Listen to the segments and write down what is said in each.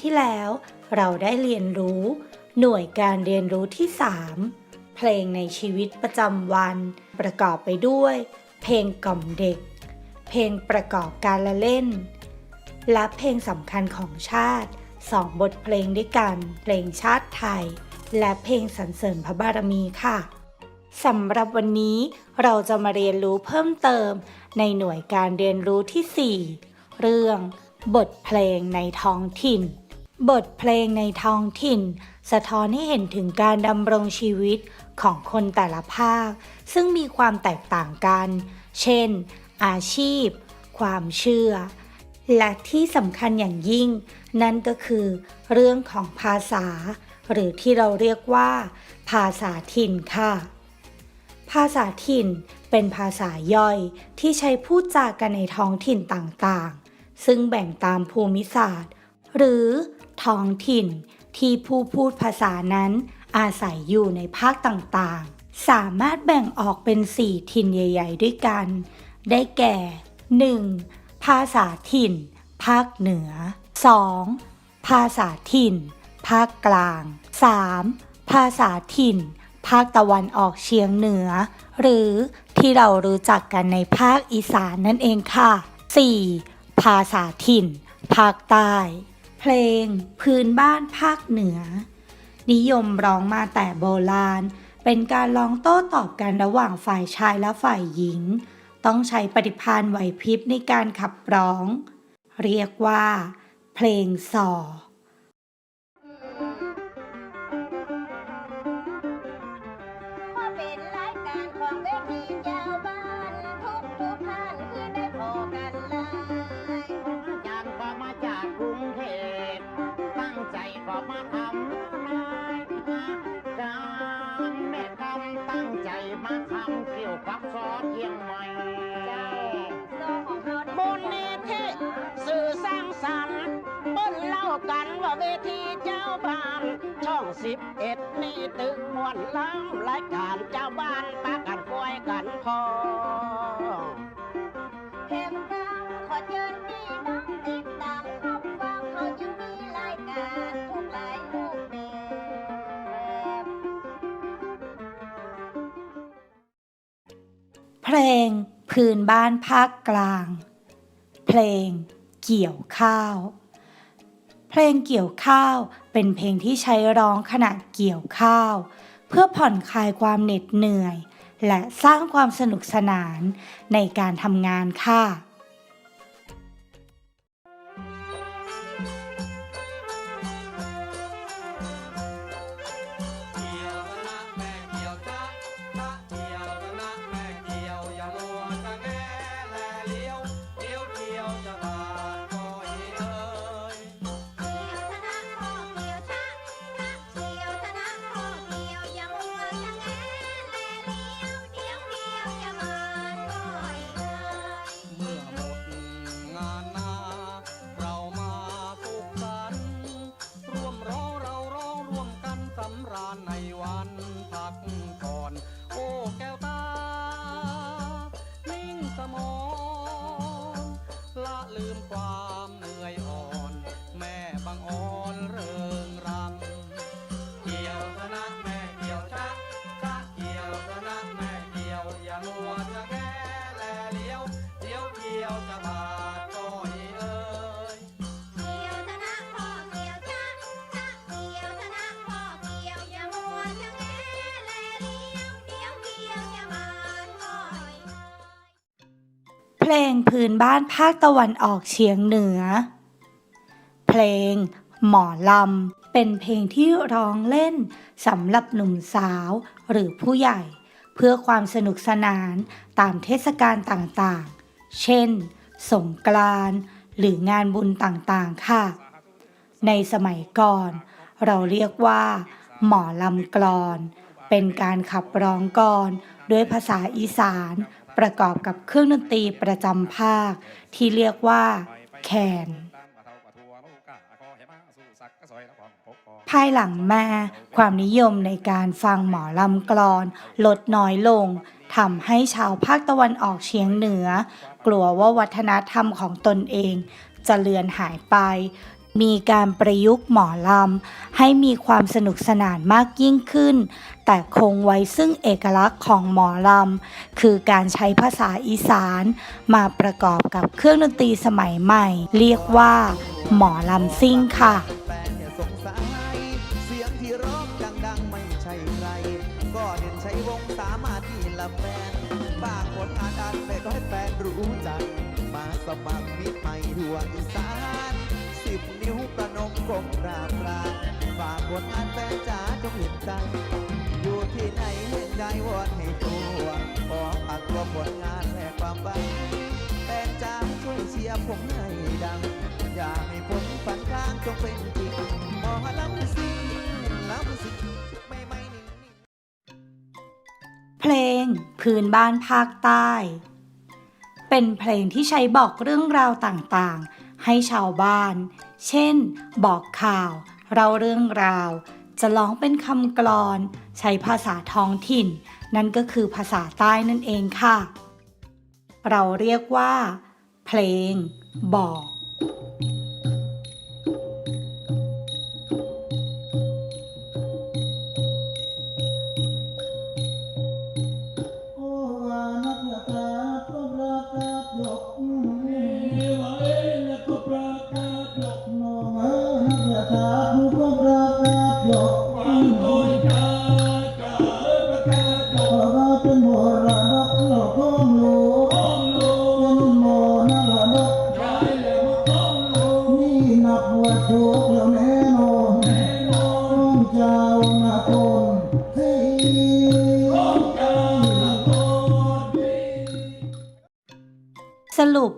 ที่แล้ว เราได้เรียนรู้ หน่วยการเรียนรู้ที่ 3 เพลงในชีวิตประจำวัน ประกอบไปด้วย เพลงกล่อมเด็ก เพลงประกอบการละเล่น และเพลงสำคัญของชาติสองบทเพลงด้วยกัน เพลงชาติไทย และเพลงสรรเสริญพระบารมีค่ะสำหรับวันนี้เราจะมาเรียนรู้เพิ่มเติม ในหน่วยการเรียนรู้ที่ 4 เรื่องบทเพลงในท้องถิ่น บทเพลงในท้องถิ่น สะท้อนให้เห็นถึงการดำรงชีวิตของคนแต่ละภาค ซึ่งมีความแตกต่างกัน เช่น อาชีพ ความเชื่อ และที่สำคัญอย่างยิ่ง นั่นก็คือเรื่องของภาษา หรือที่เราเรียกว่า ภาษาถิ่นค่ะ ภาษาถิ่นเป็นภาษาย่อยที่ใช้พูดจากันในท้องถิ่นต่างๆ ซึ่งแบ่งตามภูมิศาสตร์ หรือ ท้องถิ่น ที่ผู้พูดภาษานั้นอาศัยอยู่ในภาคต่างๆ สามารถแบ่งออกเป็น 4 ถิ่นใหญ่ ๆ ด้วยกัน ได้แก่ 1. ภาษาถิ่น ภาคเหนือ 2. ภาษาถิ่น ภาคกลาง 3. ภาษาถิ่น ภาคตะวันออกเฉียงเหนือ หรือที่เรารู้จักกันในภาคอีสานนั่นเองค่ะ 4. ภาษาถิ่น ภาคใต้ เพลง พื้นบ้านภาคเหนือ นิยมร้องมาแต่โบราณ เป็นการร้องโต้ตอบกันระหว่างฝ่ายชายและฝ่ายหญิง ต้องใช้ปฏิพานไหวพริบในการขับร้อง เรียกว่า เพลงสอ มาทำนายการแม่กำตั้งใจมาทำเกี่ยวกับซอสเชียงใหม่โซ่ของเขาได้มูลนิธิสื่อสร้างสรรค์เปิ้นเล่ากันว่าเวทีเจ้าบ้าน ช่องสิบเอ็ดนี่ตึกมวนล้ำรายการเจ้าบ้านปากันกวยกันพอเพลงดังขอเชิญ เพลงพื้นบ้านภาคกลาง เพลงเกี่ยวข้าว เพลงเกี่ยวข้าวเป็นเพลงที่ใช้ร้องขณะเกี่ยวข้าว เพื่อผ่อนคลายความเหน็ดเหนื่อย และสร้างความสนุกสนานในการทำงานค่ะ ลงพื้นบ้านภาคตะวันออกเฉียงเหนือ เพลง หมอลำ เป็นเพลงที่ร้องเล่นสำหรับหนุ่มสาวหรือผู้ใหญ่ เพื่อความสนุกสนานตามเทศกาลต่างๆ เช่น สงกรานต์หรืองานบุญต่างๆ ค่ะ ในสมัยก่อน เราเรียกว่า หมอลำกลอน เป็นการขับร้องกลอนด้วยภาษาอีสาน ประกอบกับเครื่องดนตรีประจำภาค ที่เรียกว่า แคน ภายหลังมาความนิยมในการฟังหมอลำกลอน ลดน้อยลงทำให้ชาวภาคตะวันออกเฉียงเหนือ กลัวว่าวัฒนธรรมของตนเองจะเลือนหายไป มีการประยุกต์หมอลำ ให้มีความสนุกสนานมากยิ่งขึ้น แต่คงไว้ซึ่งเอกลักษณ์ของหมอลำ คือการใช้ภาษาอีสาน มาประกอบกับเครื่องดนตรีสมัยใหม่ เรียกว่า หมอลำซิ่งค่ะแฟนอย่าก็เด่นชัยวงศ์สามารถที่ละแฟนฝากผลงานอันไม่ก็ให้แฟนรู้จัก มาสมัครมิตรใหม่ทั่ว ฝากผลงานแฟนจ๋าจงเห็นใจอยู่ที่ไหนเห็นใจวอนให้ตัวขอฝากตัวผลงานและความหวังแฟนจ๋าช่วยเชียร์ผมให้ดัง อย่าให้ผมฝันข้างจงเป็นจริงมองลำสิลำสิไม่ไม่นิ่งเพลงพื้นบ้านภาคใต้ เป็นเพลงที่ใช้บอกเรื่องราวต่างๆ ให้ชาวบ้าน เช่น บอกข่าว เราเรื่องราว จะร้องเป็นคำกลอน ใช้ภาษาท้องถิ่น นั่นก็คือภาษาใต้นั่นเองค่ะ เราเรียกว่า เพลง บอก นับว่าโชคแล้วแน่นอนเจ้าหน้าตนเฮ้สรุป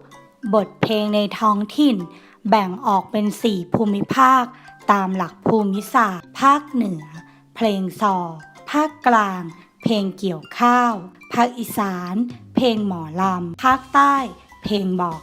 บทเพลงในท้องถิ่น แบ่งออกเป็น4ภูมิภาค ตามหลักภูมิศาสตร์ ภาคเหนือ เพลงซอ ภาคกลาง เพลงเกี่ยวข้าว ภาคอีสาน เพลงหมอลำ ภาคใต้ เพลงบอก